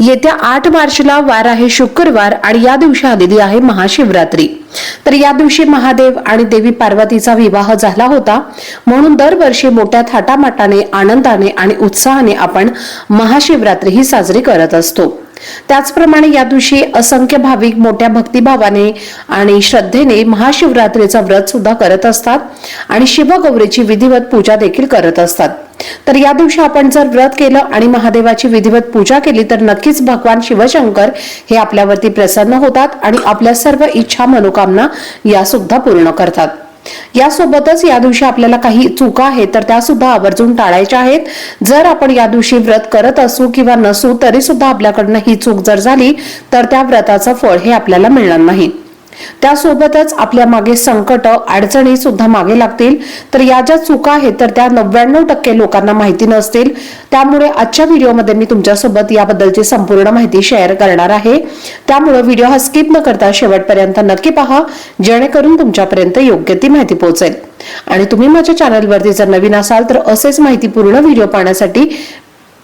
येत्या आठ मार्चला वार आहे शुक्रवार आणि या दिवशी आलेली आहे महाशिवरात्री. तर या दिवशी महादेव आणि देवी पार्वतीचा विवाह झाला होता. म्हणून दरवर्षी मोठ्या थाटामाटाने आनंदाने आणि उत्साहाने आपण महाशिवरात्री ही साजरी करत असतो. त्याचप्रमाणे या दिवशी असंख्य भाविक मोठ्या भक्तिभावाने आणि श्रद्धेने महाशिवरात्रीचा व्रत सुद्धा करत असतात आणि शिवगौरीची विधिवत पूजा देखील करत असतात. तर या दिवशी आपण जर व्रत केलं आणि महादेवाची विधिवत पूजा केली तर नक्कीच भगवान शिवशंकर हे आपल्यावरती प्रसन्न होतात आणि आपल्या सर्व इच्छा मनोकामना या सुद्धा पूर्ण करतात. यासोबतच या दिवशी आपल्याला काही चुका आहेत तर त्या सुद्धा आवर्जून टाळायच्या आहेत. जर आपण या दिवशी व्रत करत असू किंवा नसू तरी सुद्धा आपल्याकडनं ही चूक जर झाली तर त्या व्रताचं फळ हे आपल्याला मिळणार नाही. त्यासोबतच आपल्या मागे संकट अडचणी सुद्धा मागे लागतील. तर या ज्या चुका आहेत तर त्या नव्याण्णव टक्के लोकांना माहिती नसतील. त्यामुळे आजच्या व्हिडिओमध्ये मी तुमच्यासोबत याबद्दलची संपूर्ण माहिती शेअर करणार आहे. त्यामुळे व्हिडिओ हा स्किप न करता शेवटपर्यंत नक्की पहा जेणेकरून तुमच्यापर्यंत योग्य ती माहिती पोहोचेल. आणि तुम्ही माझ्या चॅनलवरती जर नवीन असाल तर असेच माहितीपूर्ण व्हिडिओ पाहण्यासाठी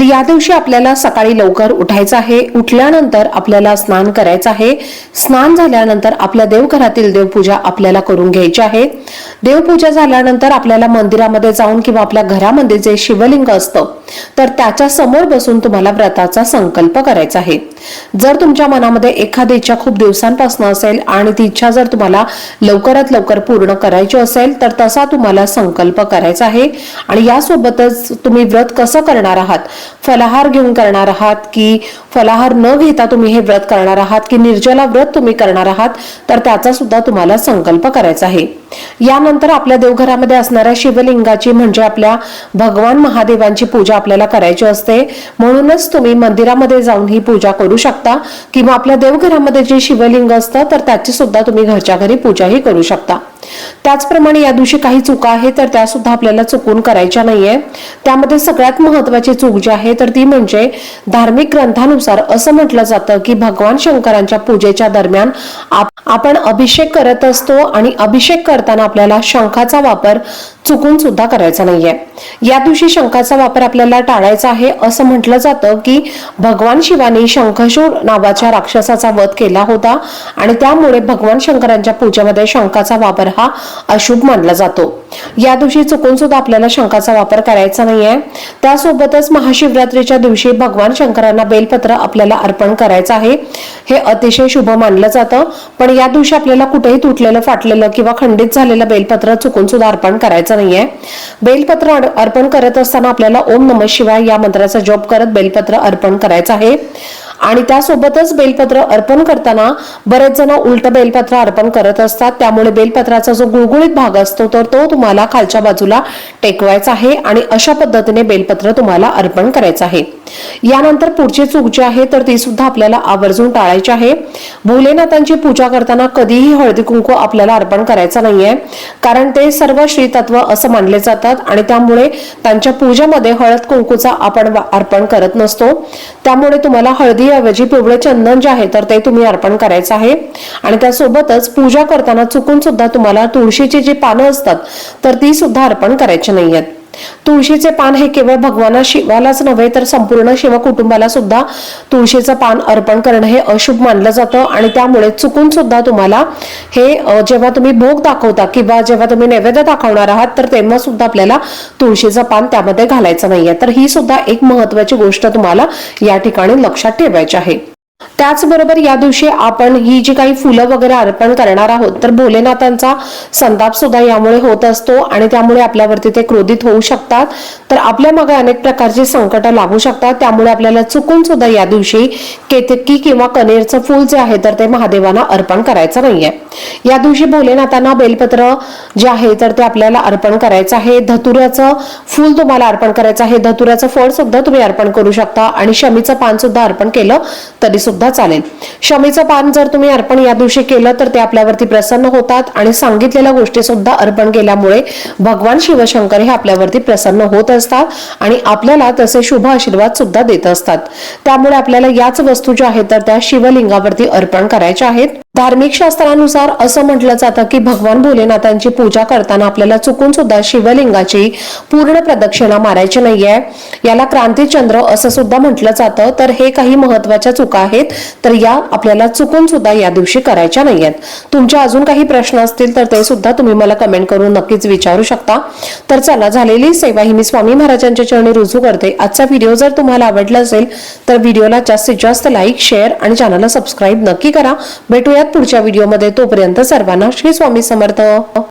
या दिवशी आपल्याला सकाळी लवकर उठायचं आहे. उठल्यानंतर आपल्याला स्नान करायचं आहे. स्नान झाल्यानंतर आपल्या देवघरातील देवपूजा आपल्याला करून घ्यायची आहे. देवपूजा झाल्यानंतर आपल्याला मंदिरामध्ये जाऊन किंवा आपल्या घरामध्ये जे शिवलिंग असतं तर त्याच्यासमोर बसून तुम्हाला व्रताचा संकल्प करायचा आहे. जर तुमच्या मनामध्ये एखादी इच्छा खूप दिवसांपासून असेल आणि ती इच्छा जर तुम्हाला लवकरात लवकर पूर्ण करायची असेल तर तसा तुम्हाला संकल्प करायचा आहे. आणि यासोबतच तुम्ही व्रत कसं करणार आहात फलाहार घेऊन करणार आहात की फलाहार न घेता तुम्ही हे व्रत करणार आहात की निर्जला व्रत तुम्ही करणार आहात तर त्याचा सुद्धा तुम्हाला संकल्प करायचा आहे. यानंतर आपल्या देवघरामध्ये असणाऱ्या शिवलिंगाची म्हणजे आपल्या भगवान महादेवांची पूजा आपल्याला करायची असते. म्हणूनच तुम्ही मंदिरामध्ये जाऊन ही पूजा करू शकता किंवा आपल्या देवघरामध्ये जे शिवलिंग असतं तर त्याची सुद्धा तुम्ही घरच्या घरी पूजाही करू शकता. त्याचप्रमाणे या दिवशी काही चुका आहेत तर त्या सुद्धा आपल्याला चुकून करायच्या नाहीये. त्यामध्ये सगळ्यात महत्वाची चूक जी आहे तर ती म्हणजे धार्मिक ग्रंथानुसार असं म्हटलं जातं की भगवान शंकरांच्या पूजेच्या दरम्यान आपण अभिषेक करत असतो आणि अभिषेक करताना आपल्याला शंखाचा वापर चुकून सुद्धा करायचा नाहीये. या दिवशी शंखाचा वापर आपल्याला टाळायचा आहे असं म्हटलं जातं की भगवान शिवाने शंखशूर नावाच्या राक्षसाचा वध केला होता आणि त्यामुळे भगवान शंकरांच्या पूजेमध्ये शंखाचा वापर हा अशुभ मानला जातो. या दिवशी चुकून सुद्धा आपल्याला शंखाचा वापर करायचा नाहीये. त्यासोबतच महाशिवरात्रीच्या दिवशी भगवान शंकरांना बेलपत्र आपल्याला अर्पण करायचं आहे. हे अतिशय शुभ मानलं जातं. पण या दिवशी आपल्याला कुठेही तुटलेलं फाटलेलं किंवा खंडित झालेलं बेलपत्र चुकून सुद्धा अर्पण करायचं नाहीये. बेलपत्र अर्पण करत असताना आपल्याला ओम नम शिवाय या मंत्राचा जप करत बेलपत्र अर्पण करायचं आहे. आणि त्यासोबतच बेलपत्र अर्पण करताना बरेच जण उलट बेलपत्र अर्पण करत असतात. त्यामुळे बेलपत्राचा जो गुळगुळीत भाग असतो तर तो तुम्हाला खालच्या बाजूला टेकवायचा आहे आणि अशा पद्धतीने बेलपत्र तुम्हाला अर्पण करायचं आहे. यानंतर पुढची चूक जी आहे तर ती सुद्धा आपल्याला आवर्जून टाळायची आहे. भोलेनाथांची पूजा करताना कधीही हळदी कुंकू आपल्याला अर्पण करायचं नाहीये. कारण ते सर्व श्रीतत्व असं मानले जातात आणि त्यामुळे त्यांच्या पूजेमध्ये हळद कुंकूचा आपण अर्पण करत नसतो. त्यामुळे तुम्हाला हळदी ऐवजी पिवळे चंदन जे आहे तर ते तुम्ही अर्पण करायचं आहे. आणि त्यासोबतच पूजा करताना चुकून सुद्धा तुम्हाला तुळशीची जी पानं असतात तर ती सुद्धा अर्पण करायची नाहीयेत. तुळशीचे पान हे केवळ भगवाना शिवालाच नव्हे तर संपूर्ण शिव कुटुंबाला सुद्धा तुळशीचं पान अर्पण करणं हे अशुभ मानलं जातं. आणि त्यामुळे चुकून सुद्धा तुम्हाला हे जेव्हा तुम्ही भोग दाखवता किंवा जेव्हा तुम्ही नैवेद्य दाखवणार आहात तर तेव्हा सुद्धा आपल्याला तुळशीचं पान त्यामध्ये घालायचं नाहीये. तर ही सुद्धा एक महत्वाची गोष्ट तुम्हाला या ठिकाणी लक्षात ठेवायची आहे. त्याचबरोबर या दिवशी आपण ही जी काही फुलं वगैरे अर्पण करणार आहोत तर भोलेनाथांचा संताप सुद्धा यामुळे होत असतो आणि त्यामुळे आपल्यावरती ते क्रोधित होऊ शकतात. तर आपल्या मागे अनेक प्रकारची संकट लागू शकतात. त्यामुळे आपल्याला चुकून सुद्धा या दिवशी केतकी किंवा कनेरचं फूल जे आहे तर ते महादेवांना अर्पण करायचं नाहीये. या दिवशी भोलेनाथांना बेलपत्र जे आहे तर ते आपल्याला अर्पण करायचं आहे. धतुऱ्याचं फूल तुम्हाला अर्पण करायचं आहे. धतुऱ्याचं फळ सुद्धा तुम्ही अर्पण करू शकता आणि शमीचं पान सुद्धा अर्पण केलं तरी सुद्धा चालेल. शमीचं पान जर तुम्ही अर्पण या दिवशी केलं तर ते आपल्यावरती प्रसन्न होतात आणि सांगितलेल्या गोष्टी सुद्धा अर्पण केल्यामुळे भगवान शिवशंकर हे आपल्यावरती प्रसन्न होत असतात आणि आपल्याला तसे शुभ आशीर्वाद सुद्धा देत असतात. त्यामुळे आपल्याला याच वस्तू ज्या आहेत तर त्या शिवलिंगावरती अर्पण करायच्या आहेत. धार्मिक शास्त्रानुसार असं म्हटलं जातं की भगवान भोलेनाथांची पूजा करताना आपल्याला चुकून सुद्धा शिवलिंगाची पूर्ण प्रदक्षिणा मारायची नाहीये. याला क्रांतीचंद्र असं सुद्धा म्हटलं जातं. तर हे काही महत्त्वाच्या चुका आहेत. तर या आपल्याला चुकून सुद्धा या दिवशी करायच्या नाहीयेत. तुमच्या अजून काही प्रश्न असतील तर ते सुद्धा तुम्ही मला कमेंट करून नक्कीच विचारू शकता. तर चला झालेली सेवा ही मी स्वामी महाराजांच्या चरणी रुजू करते. आजचा व्हिडिओ जर तुम्हाला आवडला असेल तर व्हिडिओला जास्तीत जास्त लाईक शेअर आणि चॅनलला सबस्क्राईब नक्की करा. भेटूयात पुढच्या व्हिडिओमध्ये तोपर्यंत सर्वांना श्री स्वामी समर्थ.